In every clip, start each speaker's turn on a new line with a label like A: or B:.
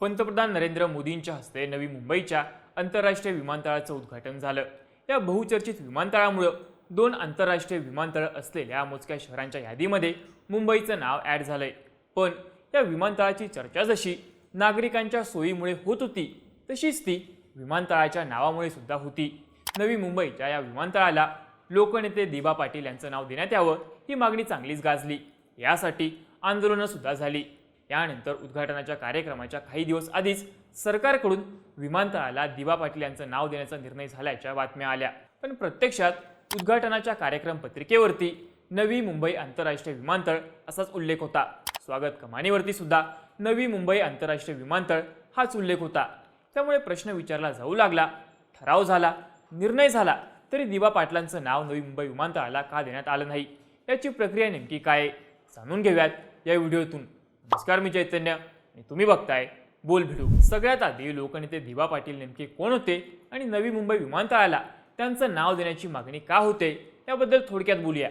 A: पंतप्रधान नरेंद्र मोदींच्या हस्ते नवी मुंबईच्या आंतरराष्ट्रीय विमानतळाचं उद्घाटन झालं. या बहुचर्चित विमानतळामुळं दोन आंतरराष्ट्रीय विमानतळ असलेल्या मोजक्या शहरांच्या यादीमध्ये मुंबईचं नाव ॲड झालंय. पण या विमानतळाची चर्चा जशी नागरिकांच्या सोयीमुळे होत होती तशीच ती विमानतळाच्या नावामुळे सुद्धा होती. नवी मुंबईच्या या विमानतळाला लोकनेते दिबा पाटील यांचं नाव देण्यात यावं ही मागणी चांगलीच गाजली. यासाठी आंदोलनंसुद्धा झाली. यानंतर उद्घाटनाच्या कार्यक्रमाच्या काही दिवस आधीच सरकारकडून विमानतळाला दिवा पाटील यांचं नाव देण्याचा निर्णय झाल्याच्या बातम्या आल्या. पण प्रत्यक्षात उद्घाटनाच्या कार्यक्रम पत्रिकेवरती नवी मुंबई आंतरराष्ट्रीय विमानतळ असाच उल्लेख होता. स्वागत कमानीवरती सुद्धा नवी मुंबई आंतरराष्ट्रीय विमानतळ हाच उल्लेख होता. त्यामुळे प्रश्न विचारला जाऊ लागला ठराव झाला निर्णय झाला तरी दिवा पाटलांचं नाव नवी मुंबई विमानतळाला का देण्यात आलं नाही? याची प्रक्रिया नेमकी काय जाणून घेऊयात या व्हिडिओतून. नमस्कार मी चैतन्य. आणि तुम्ही बघताय बोल भिडू. सगळ्यात आधी लोकनेते दिवा पाटील नेमके कोण होते आणि नवी मुंबई विमानतळाला त्यांचं नाव देण्याची मागणी का होते याबद्दल थोडक्यात बोलूया.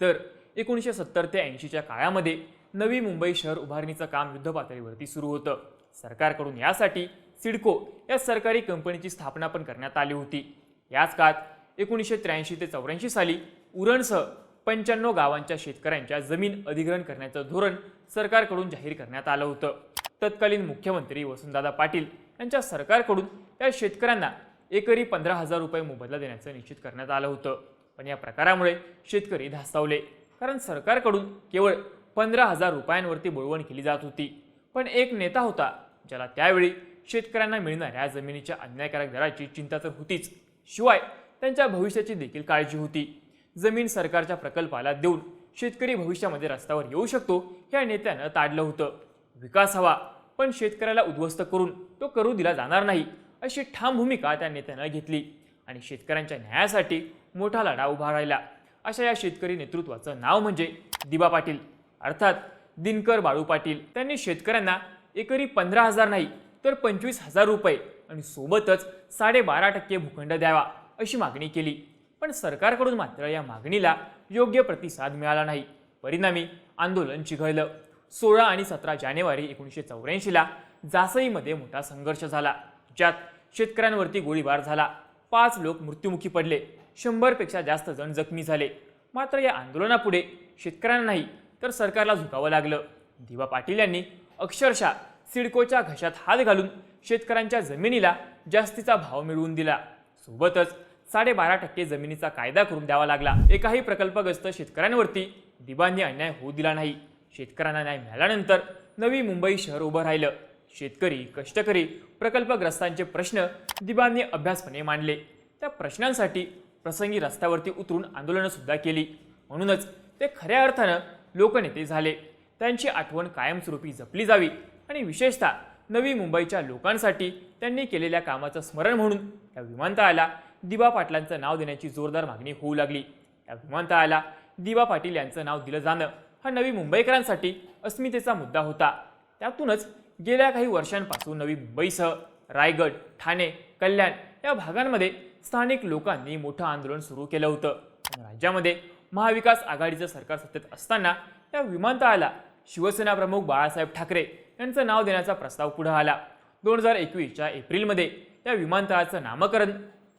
A: तर एकोणीसशे सत्तर ते ऐंशीच्या काळामध्ये नवी मुंबई शहर उभारणीचं काम युद्धपातळीवरती सुरू होतं. सरकारकडून यासाठी सिडको या सरकारी कंपनीची स्थापना पण करण्यात आली होती. याच काळात एकोणीसशे त्र्याऐंशी ते चौऱ्याऐंशी साली उरणसह पंच्याण्णव गावांच्या शेतकऱ्यांच्या जमीन अधिग्रहण करण्याचं धोरण सरकारकडून जाहीर करण्यात आलं होतं. तत्कालीन मुख्यमंत्री वसुंधरा पाटील यांच्या सरकारकडून या शेतकऱ्यांना एकरी पंधरा हजार रुपये मोबदला देण्याचं निश्चित करण्यात आलं होतं. पण या प्रकारामुळे शेतकरी धास्तावले कारण सरकारकडून केवळ पंधरा हजार रुपयांवरती बोळवण केली जात होती. पण एक नेता होता ज्याला त्यावेळी शेतकऱ्यांना मिळणाऱ्या जमिनीच्या अन्यायकारक दराची चिंता तर होतीच. शिवाय त्यांच्या भविष्याची देखील काळजी होती. जमीन सरकारच्या प्रकल्पाला देऊन शेतकरी भविष्यामध्ये रस्त्यावर येऊ शकतो या नेत्यानं ताडलं होतं. विकास हवा पण शेतकऱ्याला उद्ध्वस्त करून तो करू दिला जाणार नाही अशी ठाम भूमिका त्या नेत्यानं घेतली. आणि शेतकऱ्यांच्या न्यायासाठी मोठा लढा उभा राहिला. अशा या शेतकरी नेतृत्वाचं नाव म्हणजे दिबा पाटील. अर्थात दिनकर बाळू पाटील. त्यांनी शेतकऱ्यांना एकरी पंधरा हजार नाही तर पंचवीस हजार रुपये आणि सोबतच साडेबारा टक्के भूखंड द्यावा अशी मागणी केली. पण सरकारकडून मात्र या मागणीला योग्य प्रतिसाद मिळाला नाही. परिणामी आंदोलन चिघळलं. सोळा आणि सतरा जानेवारी एकोणीसशे चौऱ्याऐंशीला जासईमध्ये मोठा संघर्ष झाला ज्यात शेतकऱ्यांवरती गोळीबार झाला. पाच लोक मृत्युमुखी पडले. शंभरपेक्षा जास्त जण जखमी झाले. मात्र या आंदोलनापुढे शेतकऱ्यांना नाही तर सरकारला झुकावं लागलं. दिवा पाटील यांनी अक्षरशः सिडकोच्या घशात हात घालून शेतकऱ्यांच्या जमिनीला जास्तीचा भाव मिळवून दिला. सोबतच साडेबारा टक्के जमिनीचा कायदा करून द्यावा लागला. एकाही प्रकल्पग्रस्त शेतकऱ्यांवरती दिबांनी अन्याय होऊ दिला नाही. शेतकऱ्यांना न्याय मिळाल्यानंतर नवी मुंबई शहर उभं राहिलं. शेतकरी कष्टकरी प्रकल्पग्रस्तांचे प्रश्न दिबांनी अभ्यासपणे मांडले. त्या प्रश्नांसाठी प्रसंगी रस्त्यावरती उतरून आंदोलनं सुद्धा केली. म्हणूनच ते खऱ्या अर्थानं लोकनेते झाले. त्यांची आठवण कायमस्वरूपी जपली जावी आणि विशेषतः नवी मुंबईच्या लोकांसाठी त्यांनी केलेल्या कामाचं स्मरण म्हणून या विमानतळाला दिबा पाटलांचं नाव देण्याची जोरदार मागणी होऊ लागली. या विमानतळाला दिबा पाटील यांचं नाव दिलं जाणं हा नवी मुंबईकरांसाठी अस्मितेचा मुद्दा होता. त्यातूनच गेल्या काही वर्षांपासून नवी मुंबईसह रायगड ठाणे कल्याण या भागांमध्ये स्थानिक लोकांनी मोठं आंदोलन सुरू केलं होतं. राज्यामध्ये महाविकास आघाडीचं सरकार सत्तेत असताना या विमानतळाला शिवसेना प्रमुख बाळासाहेब ठाकरे यांचं नाव देण्याचा प्रस्ताव पुढे आला. दोन हजार एकवीसच्या एप्रिलमध्ये या विमानतळाचं नामकरण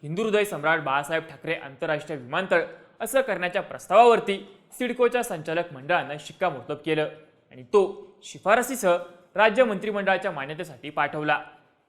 A: हिंदू हृदय सम्राट बाळासाहेब ठाकरे आंतरराष्ट्रीय विमानतळ असं करण्याच्या प्रस्तावावरती सिडकोच्या संचालक मंडळानं शिक्कामोर्तब केलं. आणि तो शिफारसीसह राज्य मंत्रिमंडळाच्या मान्यतेसाठी पाठवला.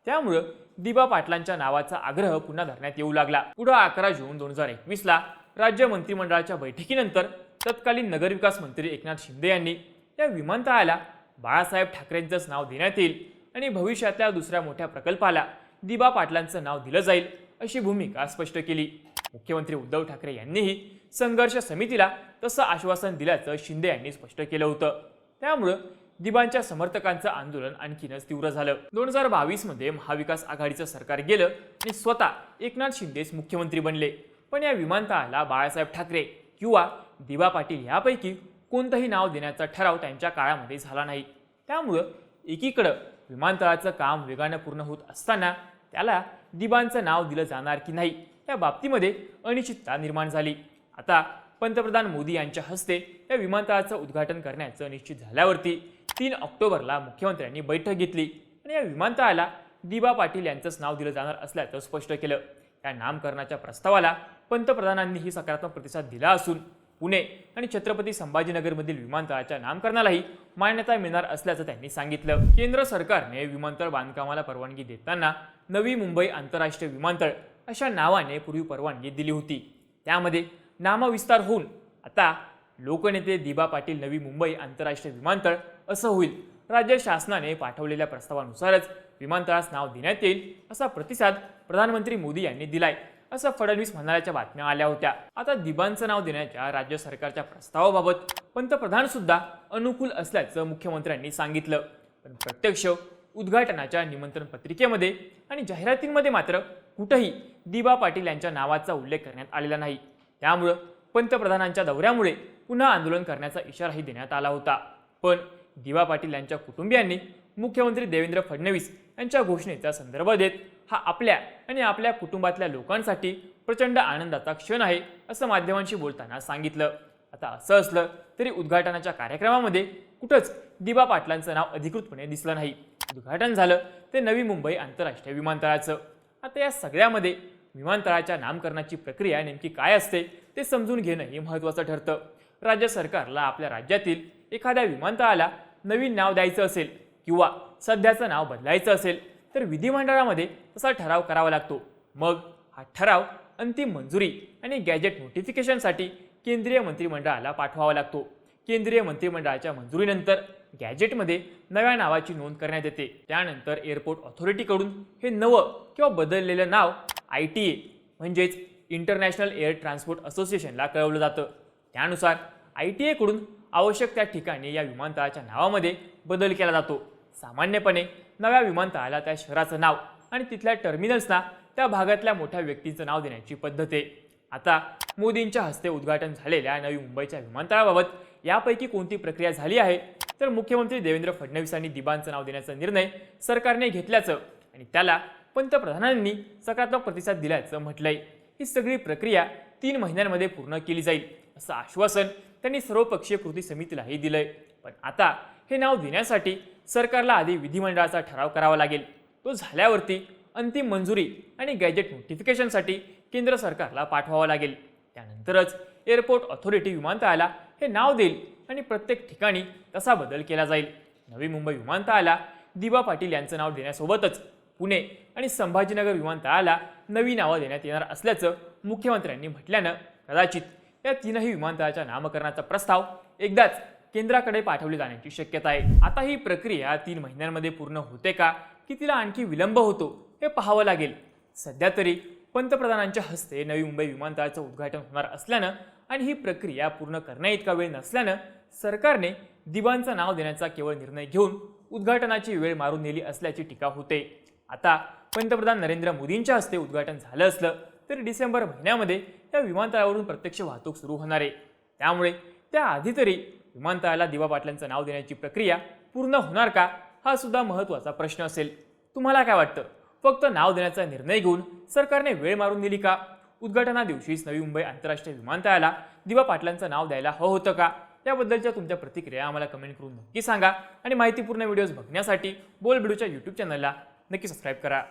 A: त्यामुळं दिबा पाटलांच्या नावाचा आग्रह पुन्हा धरण्यात येऊ लागला. पुढं अकरा जून दोन हजार एकवीसला राज्य मंत्रिमंडळाच्या बैठकीनंतर तत्कालीन नगरविकास मंत्री एकनाथ शिंदे यांनी या विमानतळाला बाळासाहेब ठाकरेंचंच नाव देण्यात येईल आणि भविष्यातल्या दुसऱ्या मोठ्या प्रकल्पाला दिबा पाटलांचं नाव दिलं जाईल. अशी भूमिका स्पष्ट केली. मुख्यमंत्री उद्धव ठाकरे यांनीही संघर्ष समितीला तसं आश्वासन दिल्याचं शिंदे यांनी स्पष्ट केलं होतं. त्यामुळं दिबांच्या समर्थकांचं आंदोलन आणखीनच तीव्र झालं. दोन हजार बावीसमध्ये महाविकास आघाडीचं सरकार गेलं आणि स्वतः एकनाथ शिंदेच मुख्यमंत्री बनले. पण या विमानतळाला बाळासाहेब ठाकरे किंवा दिबा पाटील यापैकी कोणतंही नाव देण्याचा ठराव त्यांच्या काळामध्ये झाला नाही. त्यामुळं एकीकडं विमानतळाचं काम वेगानं पूर्ण होत असताना त्याला दिबांचं नाव दिलं जाणार की नाही या बाबतीमध्ये अनिश्चितता निर्माण झाली. आता पंतप्रधान मोदी यांच्या हस्ते या विमानतळाचं उद्घाटन करण्याचं निश्चित झाल्यावरती तीन ऑक्टोबरला मुख्यमंत्र्यांनी बैठक घेतली आणि या विमानतळाला दिबा पाटील यांचंच नाव दिलं जाणार असल्याचं स्पष्ट केलं. या नामकरणाच्या प्रस्तावाला पंतप्रधानांनीही सकारात्मक प्रतिसाद दिला असून पुणे आणि छत्रपती संभाजीनगरमधील विमानतळाच्या नामकरणालाही मान्यता मिळणार असल्याचं त्यांनी सांगितलं. केंद्र सरकारने विमानतळ बांधकामाला परवानगी देताना नवी मुंबई आंतरराष्ट्रीय विमानतळ अशा नावाने पूर्वी परवानगी दिली होती. त्यामध्ये नामविस्तार होऊन आता लोकनेते दिबा पाटील नवी मुंबई आंतरराष्ट्रीय विमानतळ असं होईल. राज्य शासनाने पाठवलेल्या प्रस्तावानुसारच विमानतळास नाव देण्यात येईल असा प्रतिसाद प्रधानमंत्री मोदी यांनी दिलाय. असं फडणवीस म्हणाल्याच्या बातम्या आल्या होत्या. आता दिबांचं नाव देण्याच्या राज्य सरकारच्या प्रस्तावाबाबत पंतप्रधान सुद्धा अनुकूल असल्याचं मुख्यमंत्र्यांनी सांगितलं. पण प्रत्यक्ष उद्घाटनाच्या निमंत्रण पत्रिकेमध्ये आणि जाहिरातींमध्ये मात्र कुठंही दिबा पाटील यांच्या नावाचा उल्लेख करण्यात आलेला नाही. त्यामुळं पंतप्रधानांच्या दौऱ्यामुळे पुन्हा आंदोलन करण्याचा इशाराही देण्यात आला होता. पण दिवा पाटील यांच्या कुटुंबियांनी मुख्यमंत्री देवेंद्र फडणवीस यांच्या घोषणेचा संदर्भ देत हा आपल्या आणि आपल्या कुटुंबातल्या लोकांसाठी प्रचंड आनंदाचा क्षण आहे असं माध्यमांशी बोलताना सांगितलं. आता असं असलं तरी उद्घाटनाच्या कार्यक्रमामध्ये कुठंच दिबा पाटलांचं नाव अधिकृतपणे दिसलं नाही. उद्घाटन झालं ते नवी मुंबई आंतरराष्ट्रीय विमानतळाचं. आता या सगळ्यामध्ये विमानतळाच्या नामकरणाची प्रक्रिया नेमकी काय असते ते समजून घेणं हे महत्त्वाचं ठरतं. राज्य सरकारला आपल्या राज्यातील एखाद्या विमानतळाला नवीन नाव द्यायचं असेल किंवा सध्याचं नाव बदलायचं असेल तर विधिमंडळामध्ये तसा ठराव करावा लागतो. मग हा ठराव अंतिम मंजुरी आणि गॅजेट नोटिफिकेशनसाठी केंद्रीय मंत्रिमंडळाला पाठवावा लागतो. केंद्रीय मंत्रिमंडळाच्या मंजुरीनंतर गॅजेटमध्ये नव्या नावाची नोंद करण्यात येते. त्यानंतर एअरपोर्ट ऑथॉरिटीकडून हे नवं किंवा बदललेलं नाव आय टी ए म्हणजेच इंटरनॅशनल एअर ट्रान्सपोर्ट असोसिएशनला कळवलं जातं. त्यानुसार आय टी एकडून आवश्यक त्या ठिकाणी या विमानतळाच्या नावामध्ये बदल केला जातो. सामान्यपणे नव्या विमानतळाला त्या शहराचं नाव आणि तिथल्या टर्मिनल्सना त्या भागातल्या मोठ्या व्यक्तींचं नाव देण्याची पद्धत आहे. आता मोदींच्या हस्ते उद्घाटन झालेल्या नवी मुंबईच्या विमानतळाबाबत यापैकी कोणती प्रक्रिया झाली आहे? तर मुख्यमंत्री देवेंद्र फडणवीसांनी दिबांचं नाव देण्याचा निर्णय सरकारने घेतल्याचं आणि त्याला पंतप्रधानांनी सकारात्मक प्रतिसाद दिल्याचं म्हटलंय. ही सगळी प्रक्रिया तीन महिन्यांमध्ये पूर्ण केली जाईल असं आश्वासन त्यांनी सर्वपक्षीय कृती समितीलाही दिलंय. पण आता हे नाव देण्यासाठी सरकारला आधी विधिमंडळाचा ठराव करावा लागेल. तो झाल्यावरती अंतिम मंजुरी आणि गॅजेट नोटिफिकेशनसाठी केंद्र सरकारला पाठवावा लागेल. त्यानंतरच एअरपोर्ट ऑथॉरिटी विमानतळाला हे नाव देईल आणि प्रत्येक ठिकाणी तसा बदल केला जाईल. नवी मुंबई विमानतळाला दिबा पाटील यांचं नाव देण्यासोबतच पुणे आणि संभाजीनगर विमानतळाला नवी नावं देण्यात येणार असल्याचं मुख्यमंत्र्यांनी म्हटल्यानं कदाचित या तीनही विमानतळाच्या नामकरणाचा प्रस्ताव एकदाच केंद्राकडे पाठवली जाण्याची शक्यता आहे. आता ही प्रक्रिया तीन महिन्यांमध्ये पूर्ण होते का? की तिला आणखी विलंब होतो? हे पाहावं लागेल. सध्या तरी पंतप्रधानांच्या हस्ते नवी मुंबई विमानतळाचं उद्घाटन होणार असल्यानं आणि ही प्रक्रिया पूर्ण करण्याइतका वेळ नसल्यानं सरकारने दिवांचं नाव देण्याचा केवळ निर्णय घेऊन उद्घाटनाची वेळ मारून नेली असल्याची टीका होते. आता पंतप्रधान नरेंद्र मोदींच्या हस्ते उद्घाटन झालं असलं तरी डिसेंबर महिन्यामध्ये या विमानतळावरून प्रत्यक्ष वाहतूक सुरू होणार आहे. त्यामुळे त्याआधी तरी विमानतळाला दिवा पाटलांचं नाव देण्याची प्रक्रिया पूर्ण होणार का हा सुद्धा महत्त्वाचा प्रश्न असेल. तुम्हाला काय वाटतं? फक्त नाव देण्याचा निर्णय घेऊन सरकारने वेळ मारून दिली का? उद्घाटना दिवशीच नवी मुंबई आंतरराष्ट्रीय विमानतळाला दिवा पाटलांचं नाव द्यायला हवं होतं का? याबद्दलच्या तुमच्या प्रतिक्रिया आम्हाला कमेंट करून नक्की सांगा आणि माहितीपूर्ण व्हिडिओज बघण्यासाठी बोल बिडूच्या यूट्यूब चॅनलला नक्की सबस्क्राईब करा.